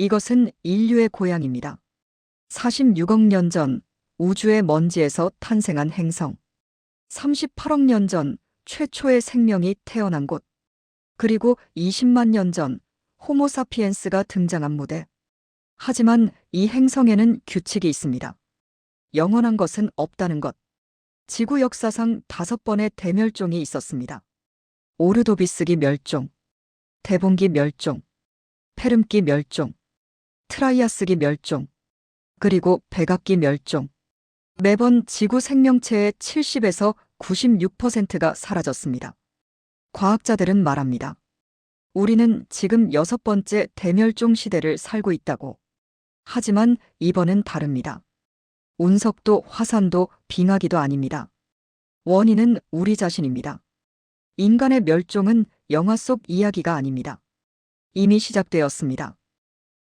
이것은 인류의 고향입니다. 46억 년 전 우주의 먼지에서 탄생한 행성. 38억 년 전 최초의 생명이 태어난 곳. 그리고 20만 년 전 호모사피엔스가 등장한 무대. 하지만 이 행성에는 규칙이 있습니다. 영원한 것은 없다는 것. 지구 역사상 다섯 번의 대멸종이 있었습니다. 오르도비스기 멸종, 대봉기 멸종, 페름기 멸종, 트라이아스기 멸종, 그리고 백악기 멸종. 매번 지구 생명체의 70에서 96%가 사라졌습니다. 과학자들은 말합니다. 우리는 지금 여섯 번째 대멸종 시대를 살고 있다고. 하지만 이번은 다릅니다. 운석도 화산도 빙하기도 아닙니다. 원인은 우리 자신입니다. 인간의 멸종은 영화 속 이야기가 아닙니다. 이미 시작되었습니다.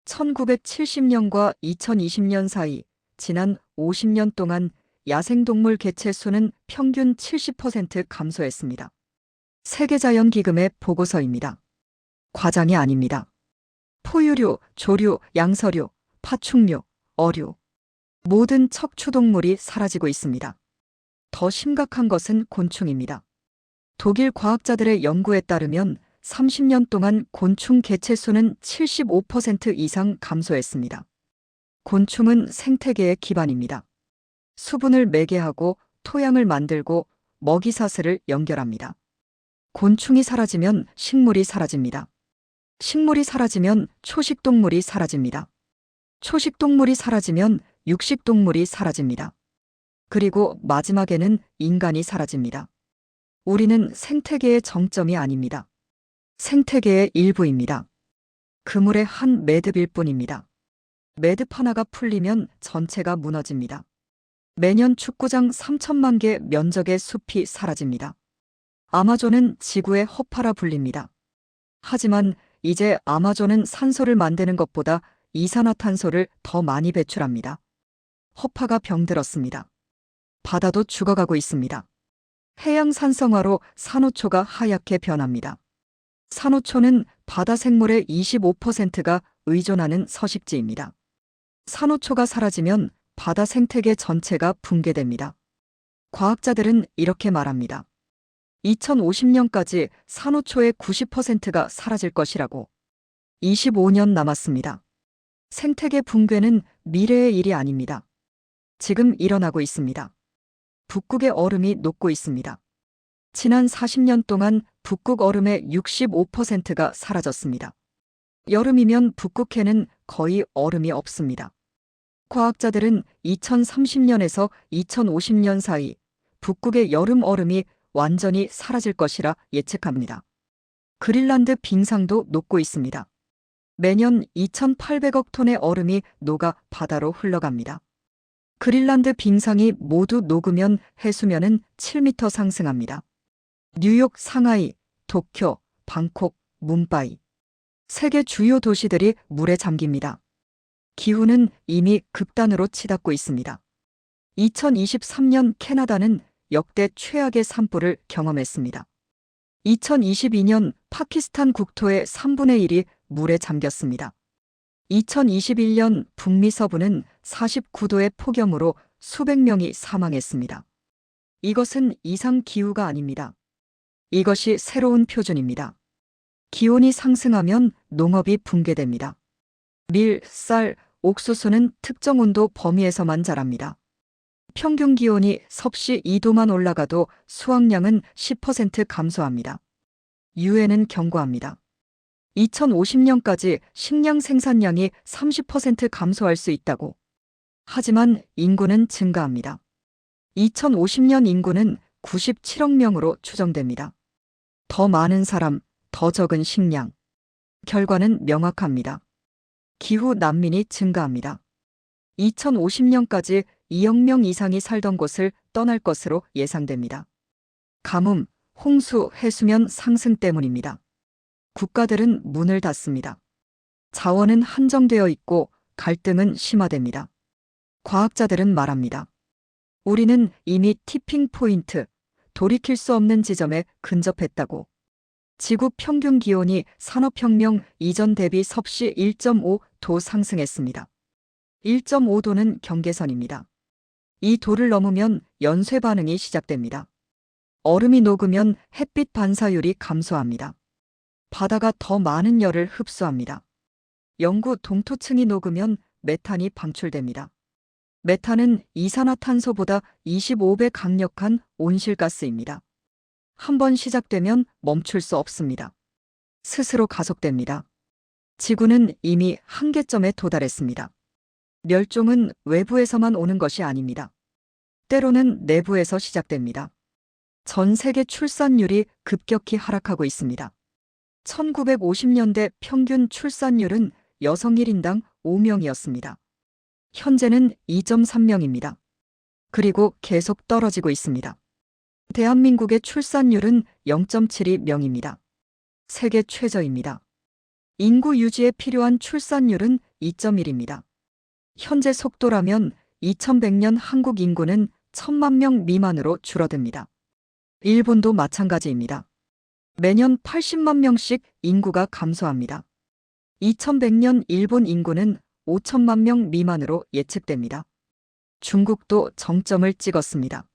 1970년과 2020년 사이 지난 50년 동안 야생동물 개체 수는 평균 70% 감소했습니다. 세계자연기금의 보고서입니다. 과장이 아닙니다. 포유류, 조류, 양서류, 파충류, 어류. 모든 척추동물이 사라지고 있습니다. 더 심각한 것은 곤충입니다. 독일 과학자들의 연구에 따르면 30년 동안 곤충 개체 수는 75% 이상 감소했습니다. 곤충은 생태계의 기반입니다. 수분을 매개하고 토양을 만들고 먹이 사슬을 연결합니다. 곤충이 사라지면 식물이 사라집니다. 식물이 사라지면 초식동물이 사라집니다. 초식동물이 사라지면 육식동물이 사라집니다. 그리고 마지막에는 인간이 사라집니다. 우리는 생태계의 정점이 아닙니다. 생태계의 일부입니다. 그물의 한 매듭일 뿐입니다. 매듭 하나가 풀리면 전체가 무너집니다. 매년 축구장 3천만 개 면적의 숲이 사라집니다. 아마존은 지구의 허파라 불립니다. 하지만 이제 아마존은 산소를 만드는 것보다 이산화탄소를 더 많이 배출합니다. 허파가 병들었습니다. 바다도 죽어가고 있습니다. 해양 산성화로 산호초가 하얗게 변합니다. 산호초는 바다 생물의 25%가 의존하는 서식지입니다. 산호초가 사라지면 바다 생태계 전체가 붕괴됩니다. 과학자들은 이렇게 말합니다. 2050년까지 산호초의 90%가 사라질 것이라고. 25년 남았습니다. 생태계 붕괴는 미래의 일이 아닙니다. 지금 일어나고 있습니다. 북극의 얼음이 녹고 있습니다. 지난 40년 동안 북극 얼음의 65%가 사라졌습니다. 여름이면 북극해는 거의 얼음이 없습니다. 과학자들은 2030년에서 2050년 사이 북극의 여름 얼음이 완전히 사라질 것이라 예측합니다. 그린란드 빙상도 녹고 있습니다. 매년 2,800억 톤의 얼음이 녹아 바다로 흘러갑니다. 그린란드 빙상이 모두 녹으면 해수면은 7m 상승합니다. 뉴욕, 상하이, 도쿄, 방콕, 뭄바이. 세계 주요 도시들이 물에 잠깁니다. 기후는 이미 극단으로 치닫고 있습니다. 2023년 캐나다는 역대 최악의 산불을 경험했습니다. 2022년 파키스탄 국토의 3분의 1이 물에 잠겼습니다. 2021년 북미 서부는 49도의 폭염으로 수백 명이 사망했습니다. 이것은 이상 기후가 아닙니다. 이것이 새로운 표준입니다. 기온이 상승하면 농업이 붕괴됩니다. 밀, 쌀, 옥수수는 특정 온도 범위에서만 자랍니다. 평균 기온이 섭씨 2도만 올라가도 수확량은 10% 감소합니다. 유엔은 경고합니다. 2050년까지 식량 생산량이 30% 감소할 수 있다고. 하지만 인구는 증가합니다. 2050년 인구는 97억 명으로 추정됩니다. 더 많은 사람, 더 적은 식량. 결과는 명확합니다. 기후 난민이 증가합니다. 2050년까지 2억 명 이상이 살던 곳을 떠날 것으로 예상됩니다. 가뭄, 홍수, 해수면 상승 때문입니다. 국가들은 문을 닫습니다. 자원은 한정되어 있고 갈등은 심화됩니다. 과학자들은 말합니다. 우리는 이미 티핑 포인트, 돌이킬 수 없는 지점에 근접했다고. 지구 평균 기온이 산업혁명 이전 대비 섭씨 1.5도 상승했습니다. 1.5도는 경계선입니다. 이 도를 넘으면 연쇄 반응이 시작됩니다. 얼음이 녹으면 햇빛 반사율이 감소합니다. 바다가 더 많은 열을 흡수합니다. 영구 동토층이 녹으면 메탄이 방출됩니다. 메탄은 이산화탄소보다 25배 강력한 온실가스입니다. 한번 시작되면 멈출 수 없습니다. 스스로 가속됩니다. 지구는 이미 한계점에 도달했습니다. 멸종은 외부에서만 오는 것이 아닙니다. 때로는 내부에서 시작됩니다. 전 세계 출산율이 급격히 하락하고 있습니다. 1950년대 평균 출산율은 여성 1인당 5명이었습니다. 현재는 2.3명입니다. 그리고 계속 떨어지고 있습니다. 대한민국의 출산율은 0.72명입니다. 세계 최저입니다. 인구 유지에 필요한 출산율은 2.1입니다. 현재 속도라면 2100년 한국 인구는 1000만 명 미만으로 줄어듭니다. 일본도 마찬가지입니다. 매년 80만 명씩 인구가 감소합니다. 2100년 일본 인구는 5천만 명 미만으로 예측됩니다. 중국도 정점을 찍었습니다.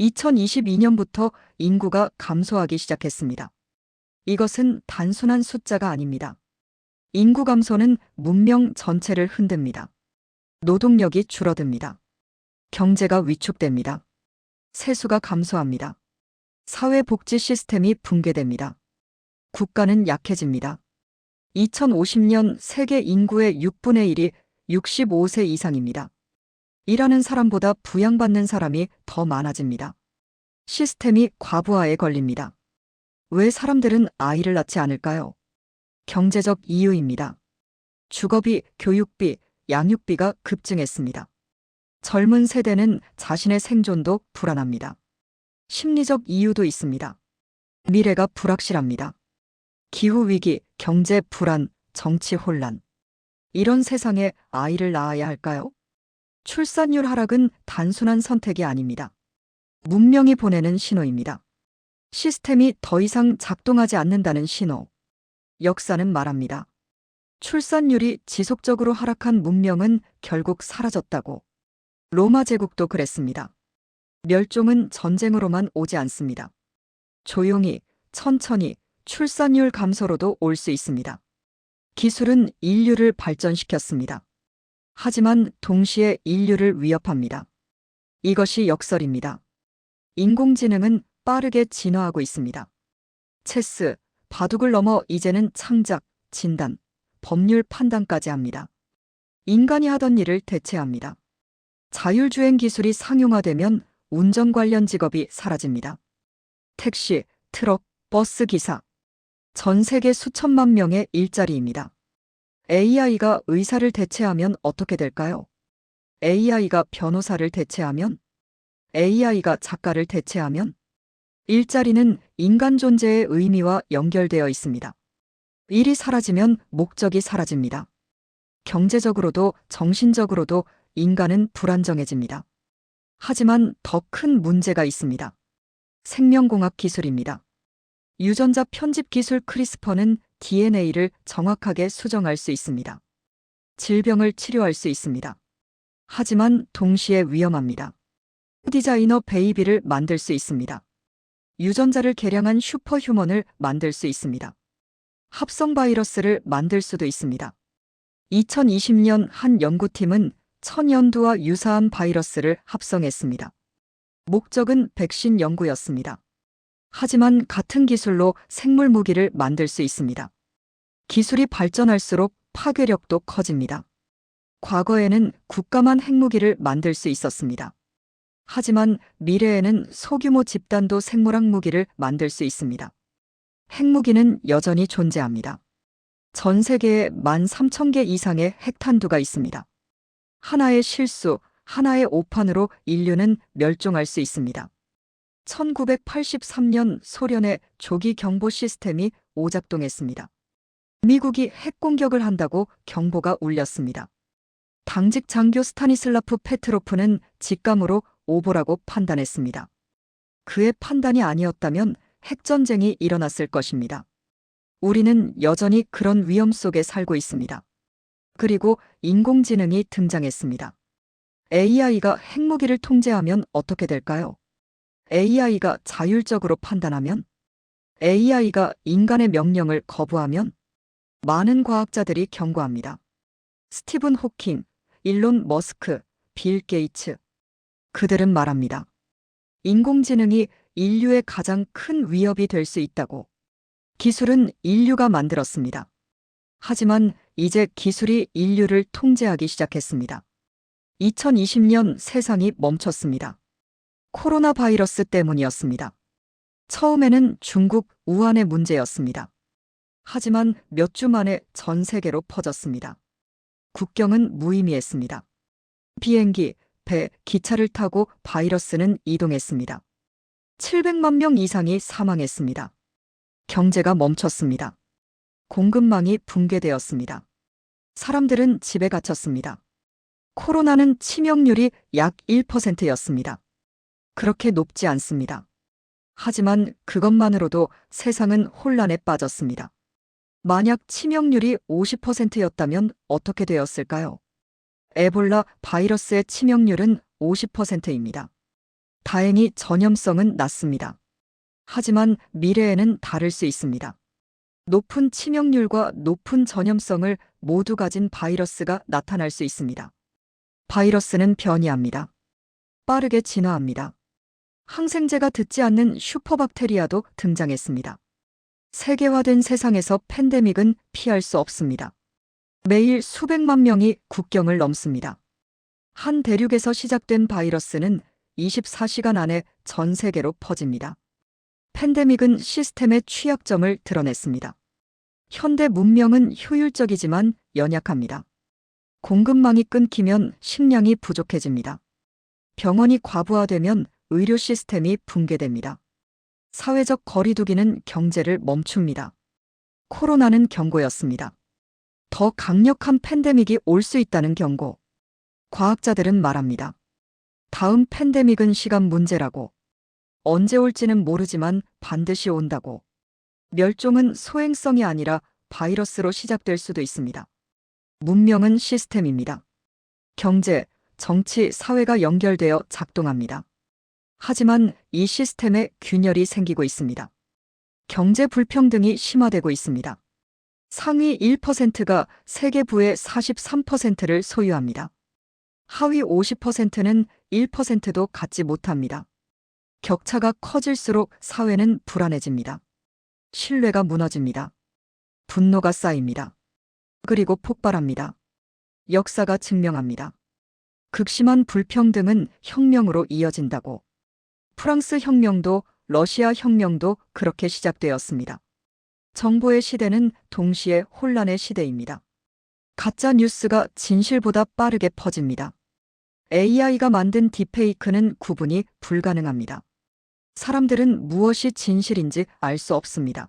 2022년부터 인구가 감소하기 시작했습니다. 이것은 단순한 숫자가 아닙니다. 인구 감소는 문명 전체를 흔듭니다. 노동력이 줄어듭니다. 경제가 위축됩니다. 세수가 감소합니다. 사회복지 시스템이 붕괴됩니다. 국가는 약해집니다. 2050년 세계 인구의 6분의 1이 65세 이상입니다. 일하는 사람보다 부양받는 사람이 더 많아집니다. 시스템이 과부하에 걸립니다. 왜 사람들은 아이를 낳지 않을까요? 경제적 이유입니다. 주거비, 교육비, 양육비가 급증했습니다. 젊은 세대는 자신의 생존도 불안합니다. 심리적 이유도 있습니다. 미래가 불확실합니다. 기후위기, 경제 불안, 정치 혼란. 이런 세상에 아이를 낳아야 할까요? 출산율 하락은 단순한 선택이 아닙니다. 문명이 보내는 신호입니다. 시스템이 더 이상 작동하지 않는다는 신호. 역사는 말합니다. 출산율이 지속적으로 하락한 문명은 결국 사라졌다고. 로마 제국도 그랬습니다. 멸종은 전쟁으로만 오지 않습니다. 조용히, 천천히, 출산율 감소로도 올 수 있습니다. 기술은 인류를 발전시켰습니다. 하지만 동시에 인류를 위협합니다. 이것이 역설입니다. 인공지능은 빠르게 진화하고 있습니다. 체스, 바둑을 넘어 이제는 창작, 진단, 법률 판단까지 합니다. 인간이 하던 일을 대체합니다. 자율주행 기술이 상용화되면 운전 관련 직업이 사라집니다. 택시, 트럭, 버스 기사. 전 세계 수천만 명의 일자리입니다. AI가 의사를 대체하면 어떻게 될까요? AI가 변호사를 대체하면? AI가 작가를 대체하면? 일자리는 인간 존재의 의미와 연결되어 있습니다. 일이 사라지면 목적이 사라집니다. 경제적으로도 정신적으로도 인간은 불안정해집니다. 하지만 더 큰 문제가 있습니다. 생명공학 기술입니다. 유전자 편집 기술 크리스퍼는 DNA를 정확하게 수정할 수 있습니다. 질병을 치료할 수 있습니다. 하지만 동시에 위험합니다. 디자이너 베이비를 만들 수 있습니다. 유전자를 개량한 슈퍼휴먼을 만들 수 있습니다. 합성 바이러스를 만들 수도 있습니다. 2020년 한 연구팀은 천연두와 유사한 바이러스를 합성했습니다. 목적은 백신 연구였습니다. 하지만 같은 기술로 생물 무기를 만들 수 있습니다. 기술이 발전할수록 파괴력도 커집니다. 과거에는 국가만 핵무기를 만들 수 있었습니다. 하지만 미래에는 소규모 집단도 생물학 무기를 만들 수 있습니다. 핵무기는 여전히 존재합니다. 전 세계에 13,000개 이상의 핵탄두가 있습니다. 하나의 실수, 하나의 오판으로 인류는 멸종할 수 있습니다. 1983년 소련의 조기 경보 시스템이 오작동했습니다. 미국이 핵 공격을 한다고 경보가 울렸습니다. 당직 장교 스타니슬라프 페트로프는 직감으로 오보라고 판단했습니다. 그의 판단이 아니었다면 핵전쟁이 일어났을 것입니다. 우리는 여전히 그런 위험 속에 살고 있습니다. 그리고 인공지능이 등장했습니다. AI가 핵무기를 통제하면 어떻게 될까요? AI가 자율적으로 판단하면? AI가 인간의 명령을 거부하면? 많은 과학자들이 경고합니다. 스티븐 호킹, 일론 머스크, 빌 게이츠. 그들은 말합니다. 인공지능이 인류의 가장 큰 위협이 될 수 있다고. 기술은 인류가 만들었습니다. 하지만 이제 기술이 인류를 통제하기 시작했습니다. 2020년 세상이 멈췄습니다. 코로나 바이러스 때문이었습니다. 처음에는 중국 우한의 문제였습니다. 하지만 몇 주 만에 전 세계로 퍼졌습니다. 국경은 무의미했습니다. 비행기, 배, 기차를 타고 바이러스는 이동했습니다. 700만 명 이상이 사망했습니다. 경제가 멈췄습니다. 공급망이 붕괴되었습니다. 사람들은 집에 갇혔습니다. 코로나는 치명률이 약 1%였습니다. 그렇게 높지 않습니다. 하지만 그것만으로도 세상은 혼란에 빠졌습니다. 만약 치명률이 50%였다면 어떻게 되었을까요? 에볼라 바이러스의 치명률은 50%입니다. 다행히 전염성은 낮습니다. 하지만 미래에는 다를 수 있습니다. 높은 치명률과 높은 전염성을 모두 가진 바이러스가 나타날 수 있습니다. 바이러스는 변이합니다. 빠르게 진화합니다. 항생제가 듣지 않는 슈퍼박테리아도 등장했습니다. 세계화된 세상에서 팬데믹은 피할 수 없습니다. 매일 수백만 명이 국경을 넘습니다. 한 대륙에서 시작된 바이러스는 24시간 안에 전 세계로 퍼집니다. 팬데믹은 시스템의 취약점을 드러냈습니다. 현대 문명은 효율적이지만 연약합니다. 공급망이 끊기면 식량이 부족해집니다. 병원이 과부하되면 의료 시스템이 붕괴됩니다. 사회적 거리두기는 경제를 멈춥니다. 코로나는 경고였습니다. 더 강력한 팬데믹이 올 수 있다는 경고. 과학자들은 말합니다. 다음 팬데믹은 시간 문제라고. 언제 올지는 모르지만 반드시 온다고. 멸종은 소행성이 아니라 바이러스로 시작될 수도 있습니다. 문명은 시스템입니다. 경제, 정치, 사회가 연결되어 작동합니다. 하지만 이 시스템에 균열이 생기고 있습니다. 경제 불평등이 심화되고 있습니다. 상위 1%가 세계 부의 43%를 소유합니다. 하위 50%는 1%도 갖지 못합니다. 격차가 커질수록 사회는 불안해집니다. 신뢰가 무너집니다. 분노가 쌓입니다. 그리고 폭발합니다. 역사가 증명합니다. 극심한 불평등은 혁명으로 이어진다고. 프랑스 혁명도 러시아 혁명도 그렇게 시작되었습니다. 정보의 시대는 동시에 혼란의 시대입니다. 가짜 뉴스가 진실보다 빠르게 퍼집니다. AI가 만든 딥페이크는 구분이 불가능합니다. 사람들은 무엇이 진실인지 알 수 없습니다.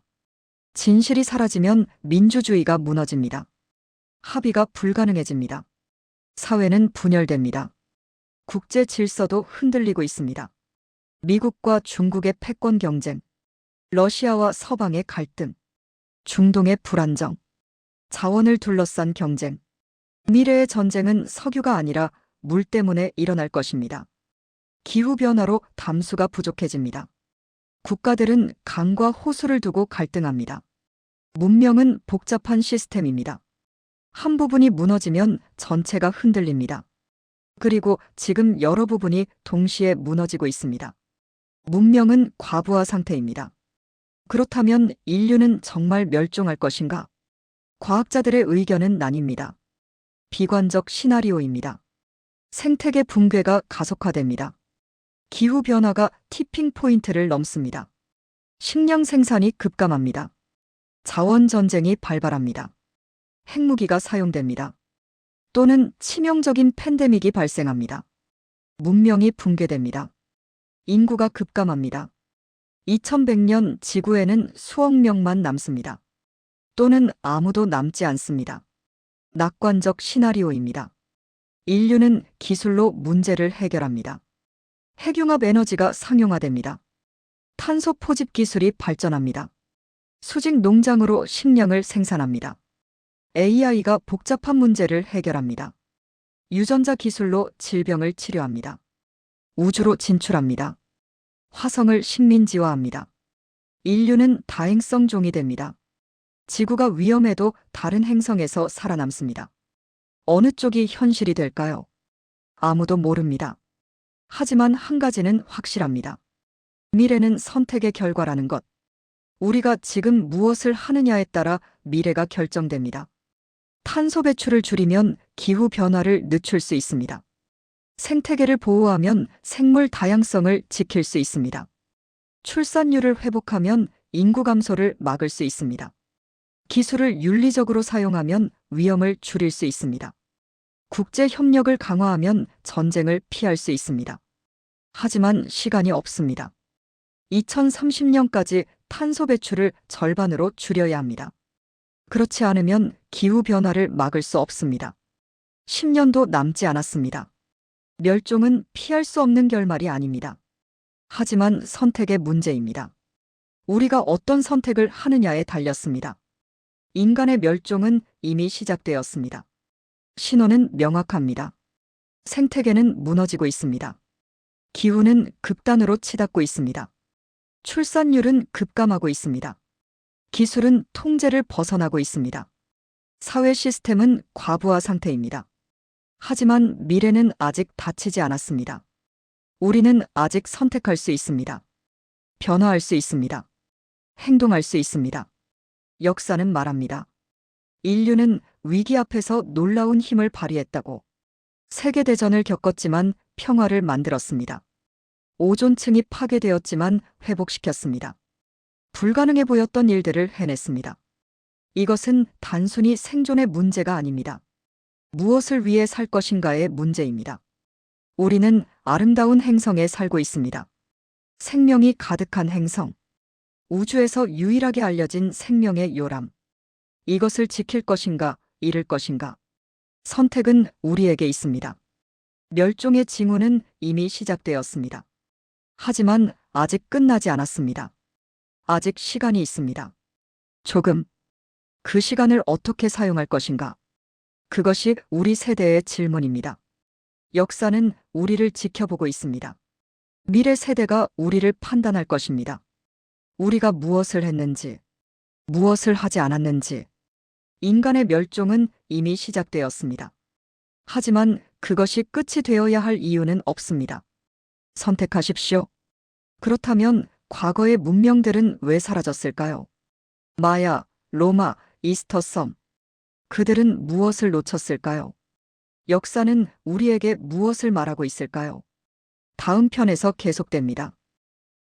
진실이 사라지면 민주주의가 무너집니다. 합의가 불가능해집니다. 사회는 분열됩니다. 국제 질서도 흔들리고 있습니다. 미국과 중국의 패권 경쟁, 러시아와 서방의 갈등, 중동의 불안정, 자원을 둘러싼 경쟁. 미래의 전쟁은 석유가 아니라 물 때문에 일어날 것입니다. 기후변화로 담수가 부족해집니다. 국가들은 강과 호수를 두고 갈등합니다. 문명은 복잡한 시스템입니다. 한 부분이 무너지면 전체가 흔들립니다. 그리고 지금 여러 부분이 동시에 무너지고 있습니다. 문명은 과부하 상태입니다. 그렇다면 인류는 정말 멸종할 것인가? 과학자들의 의견은 나뉩니다. 비관적 시나리오입니다. 생태계 붕괴가 가속화됩니다. 기후변화가 티핑 포인트를 넘습니다. 식량 생산이 급감합니다. 자원 전쟁이 발발합니다. 핵무기가 사용됩니다. 또는 치명적인 팬데믹이 발생합니다. 문명이 붕괴됩니다. 인구가 급감합니다. 2100년 지구에는 수억 명만 남습니다. 또는 아무도 남지 않습니다. 낙관적 시나리오입니다. 인류는 기술로 문제를 해결합니다. 핵융합 에너지가 상용화됩니다. 탄소 포집 기술이 발전합니다. 수직 농장으로 식량을 생산합니다. AI가 복잡한 문제를 해결합니다. 유전자 기술로 질병을 치료합니다. 우주로 진출합니다. 화성을 식민지화합니다. 인류는 다행성 종이 됩니다. 지구가 위험해도 다른 행성에서 살아남습니다. 어느 쪽이 현실이 될까요? 아무도 모릅니다. 하지만 한 가지는 확실합니다. 미래는 선택의 결과라는 것. 우리가 지금 무엇을 하느냐에 따라 미래가 결정됩니다. 탄소 배출을 줄이면 기후 변화를 늦출 수 있습니다. 생태계를 보호하면 생물 다양성을 지킬 수 있습니다. 출산율을 회복하면 인구 감소를 막을 수 있습니다. 기술을 윤리적으로 사용하면 위험을 줄일 수 있습니다. 국제 협력을 강화하면 전쟁을 피할 수 있습니다. 하지만 시간이 없습니다. 2030년까지 탄소 배출을 절반으로 줄여야 합니다. 그렇지 않으면 기후 변화를 막을 수 없습니다. 10년도 남지 않았습니다. 멸종은 피할 수 없는 결말이 아닙니다. 하지만 선택의 문제입니다. 우리가 어떤 선택을 하느냐에 달렸습니다. 인간의 멸종은 이미 시작되었습니다. 신호는 명확합니다. 생태계는 무너지고 있습니다. 기후는 극단으로 치닫고 있습니다. 출산율은 급감하고 있습니다. 기술은 통제를 벗어나고 있습니다. 사회 시스템은 과부하 상태입니다. 하지만 미래는 아직 닫히지 않았습니다. 우리는 아직 선택할 수 있습니다. 변화할 수 있습니다. 행동할 수 있습니다. 역사는 말합니다. 인류는 위기 앞에서 놀라운 힘을 발휘했다고. 세계대전을 겪었지만 평화를 만들었습니다. 오존층이 파괴되었지만 회복시켰습니다. 불가능해 보였던 일들을 해냈습니다. 이것은 단순히 생존의 문제가 아닙니다. 무엇을 위해 살 것인가의 문제입니다. 우리는 아름다운 행성에 살고 있습니다. 생명이 가득한 행성. 우주에서 유일하게 알려진 생명의 요람. 이것을 지킬 것인가, 잃을 것인가. 선택은 우리에게 있습니다. 멸종의 징후는 이미 시작되었습니다. 하지만 아직 끝나지 않았습니다. 아직 시간이 있습니다. 조금. 그 시간을 어떻게 사용할 것인가? 그것이 우리 세대의 질문입니다. 역사는 우리를 지켜보고 있습니다. 미래 세대가 우리를 판단할 것입니다. 우리가 무엇을 했는지, 무엇을 하지 않았는지. 인간의 멸종은 이미 시작되었습니다. 하지만 그것이 끝이 되어야 할 이유는 없습니다. 선택하십시오. 그렇다면 과거의 문명들은 왜 사라졌을까요? 마야, 로마, 이스터섬. 그들은 무엇을 놓쳤을까요? 역사는 우리에게 무엇을 말하고 있을까요? 다음 편에서 계속됩니다.